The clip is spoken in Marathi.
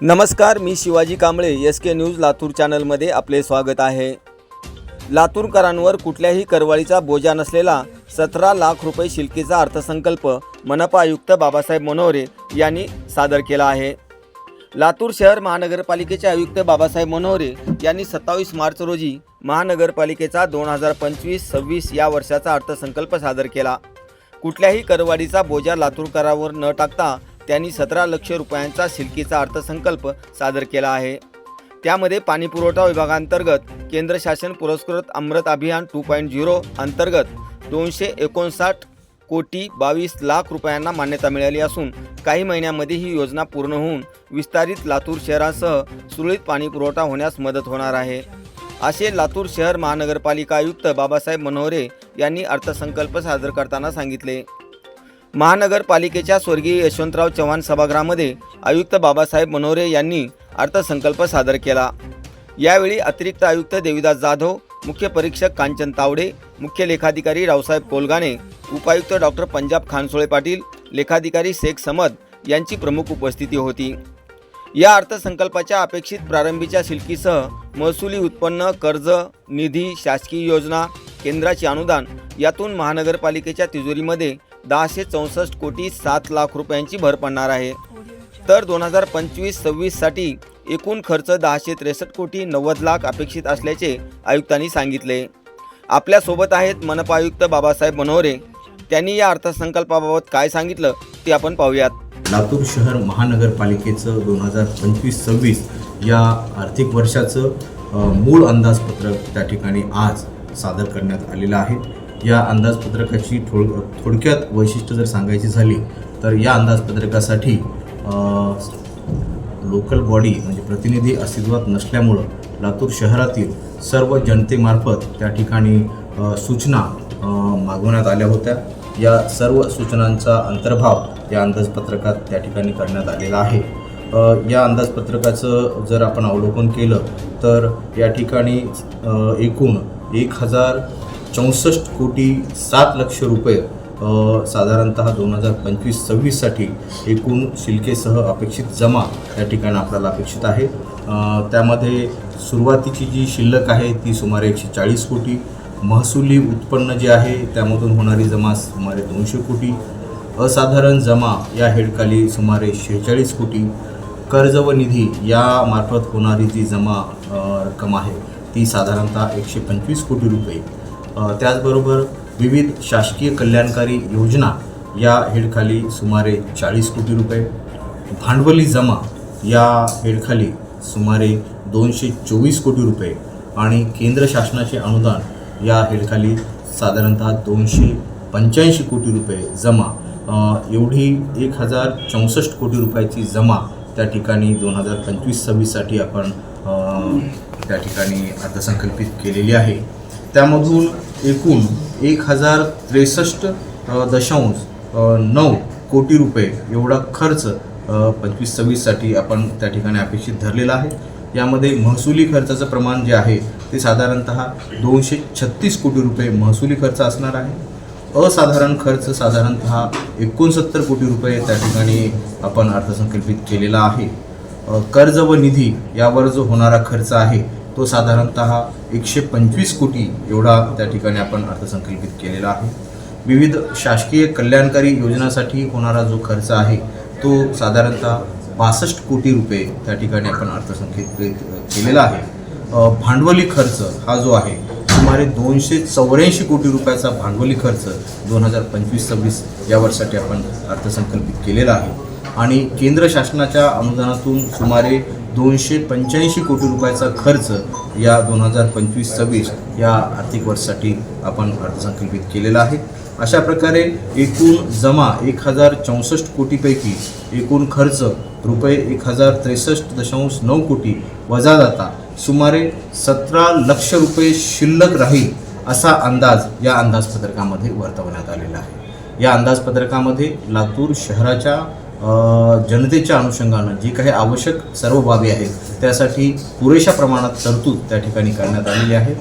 नमस्कार मी Shivaji Kamble S K news Latur चॅनलमध्ये आपले स्वागत आहे. लातूरकरांवर कुठल्याही करवाळीचा बोजा नसलेला सतरा लाख रुपये शिल्कीचा अर्थसंकल्प मनपा आयुक्त बाबासाहेब मनोहरे यांनी सादर केला आहे. लातूर शहर महानगरपालिकेचे आयुक्त बाबासाहेब मनोहरे यांनी सत्तावीस मार्च रोजी महानगरपालिकेचा दोन हजार पंचवीस सव्वीस या वर्षाचा अर्थसंकल्प सादर केला. कुठल्याही करवाढीचा बोजा लातूरकरावर न टाकता त्यांनी सतरा लक्ष रुपयांचा शिल्कीचा अर्थसंकल्प सादर केला आहे. त्यामध्ये पाणीपुरवठा विभागांतर्गत केंद्र शासन पुरस्कृत अमृत अभियान टू पॉईंट झिरो अंतर्गत दोनशे एकोणसाठ कोटी बावीस लाख रुपयांना मान्यता मिळाली असून काही महिन्यामध्ये ही योजना पूर्ण होऊन विस्तारित लातूर शहरासह सुरळीत पाणीपुरवठा होण्यास मदत होणार आहे. असे लातूर शहर महानगरपालिका आयुक्त बाबासाहेब मनोहरे यांनी अर्थसंकल्प सादर करताना सांगितले. महानगरपालिकेच्या स्वर्गीय यशवंतराव चव्हाण सभागृहामध्ये आयुक्त बाबासाहेब मनोरे यांनी अर्थसंकल्प सादर केला. यावेळी अतिरिक्त आयुक्त देविदास जाधव मुख्य परीक्षक कांचन तावडे मुख्य लेखाधिकारी रावसाहेब कोलगाणे उपायुक्त डॉक्टर पंजाब खानसोळे पाटील लेखाधिकारी शेख समद यांची प्रमुख उपस्थिती होती. या अर्थसंकल्पाच्या अपेक्षित प्रारंभीच्या शिल्कीसह महसुली उत्पन्न कर्ज निधी शासकीय योजना केंद्राचे अनुदान यातून महानगरपालिकेच्या तिजोरीमध्ये दहाशे चौसष्ट कोटी सात लाख रुपयांची भर पडणार आहे. तर दोन हजार पंचवीस सव्वीससाठी एकूण खर्च दहाशे त्रेसष्ट कोटी नव्वद लाख अपेक्षित असल्याचे आयुक्तांनी सांगितले. आपल्यासोबत आहेत मनपा आयुक्त बाबासाहेब मनोहरे. त्यांनी या अर्थसंकल्पाबाबत काय सांगितलं ते आपण पाहूयात. लातूर शहर महानगरपालिकेचं दोन हजार पंचवीस सव्वीस या आर्थिक वर्षाचं मूळ अंदाजपत्रक त्या ठिकाणी आज सादर करण्यात आलेलं आहे. या अंदाजपत्रकाची थोड थोडक्यात वैशिष्ट्य जर सांगायची झाली तर या अंदाजपत्रकासाठी लोकल बॉडी म्हणजे प्रतिनिधी अस्तित्वात नसल्यामुळं लातूर शहरातील सर्व जनतेमार्फत त्या ठिकाणी सूचना मागवण्यात आल्या होत्या. या सर्व सूचनांचा अंतर्भाव या अंदाजपत्रकात त्या ठिकाणी करण्यात आलेला आहे. या अंदाजपत्रकाचं जर आपण अवलोकन केलं तर या ठिकाणी एकूण एक हजार चौसष्ट कोटी सात लक्ष रुपये साधारणत साधारणतः दोन हजार पंचवीस सव्वीससाठी एकूण शिल्केसह अपेक्षित जमा या ठिकाणी आपल्याला अपेक्षित आहे. त्यामध्ये सुरुवातीची जी शिल्लक आहे ती सुमारे एकशे चाळीस कोटी महसुली उत्पन्न जे आहे त्यामधून होणारी जमा सुमारे दोनशे कोटी असाधारण जमा या हेडखाली सुमारे शेहेचाळीस कोटी कर्ज व निधी यामार्फत होणारी जी जमा रक्कम आहे ती साधारणतः एकशे पंचवीस कोटी रुपये. त्याचबरोबर विविध शासकीय कल्याणकारी योजना या हेडखाली सुमारे चाळीस कोटी रुपये. भांडवली जमा या हेडखाली सुमारे दोनशे चोवीस कोटी रुपये आणि केंद्र शासनाचे अनुदान या हेडखाली साधारणतः दोनशे पंच्याऐंशी कोटी रुपये जमा. एवढी एक हजार चौसष्ट कोटी रुपयाची जमा त्या ठिकाणी दोन हजार पंचवीस सव्वीससाठी आपण त्या ठिकाणी अर्थसंकल्पित केलेली आहे. त्यामधून एकूण एक हजार त्रेसष्ट दशांश नऊ कोटी रुपये एवढा खर्च पंचवीस सव्वीससाठी आपण त्या ठिकाणी अपेक्षित धरलेला आहे. यामध्ये महसुली खर्चाचं प्रमाण जे आहे ते साधारणतः दोनशे छत्तीस कोटी रुपये महसुली खर्च असणार आहे. असाधारण खर्च साधारणतः एकोणसत्तर कोटी रुपये त्या ठिकाणी आपण अर्थसंकल्पित केलेला आहे. कर्ज व निधी यावर जो होणारा खर्च आहे तो साधारणतः एकशे पंचवीस कोटी एवढा त्या ठिकाणी आपण अर्थसंकल्पित केलेला आहे. विविध शासकीय कल्याणकारी योजनासाठी होणारा जो खर्च आहे तो साधारणतः बासष्ट कोटी रुपये त्या ठिकाणी आपण अर्थसंकल्पित केलेला आहे. भांडवली खर्च हा जो आहे सुमारे दोनशे चौऱ्याऐंशी कोटी रुपयाचा भांडवली खर्च दोन हजार पंचवीस सव्वीस या वर्षासाठी आपण अर्थसंकल्पित केलेला आहे. आणि केंद्र शासनाच्या अनुदानातून सुमारे दोनशे पंच्याऐंशी कोटी रुपयाचा खर्च या दोन हजार पंचवीस सव्वीस या आर्थिक वर्षासाठी आपण अर्थसंकल्पित केलेला आहे. अशा प्रकारे एकूण जमा एक हजार चौसष्ट कोटीपैकी एकूण खर्च रुपये एक हजार त्रेसष्ट दशांश नऊ कोटी वजा जाता सुमारे सतरा लक्ष रुपये शिल्लक राहील असा अंदाज या अंदाजपत्रकामध्ये वर्तवण्यात आलेला आहे. या अंदाजपत्रकामध्ये लातूर शहराच्या जनतेच्या अनुषंगानं जी काही आवश्यक सर्व बाबी आहेत त्यासाठी पुरेशा प्रमाणात तरतूद त्या ठिकाणी करण्यात आलेली आहे.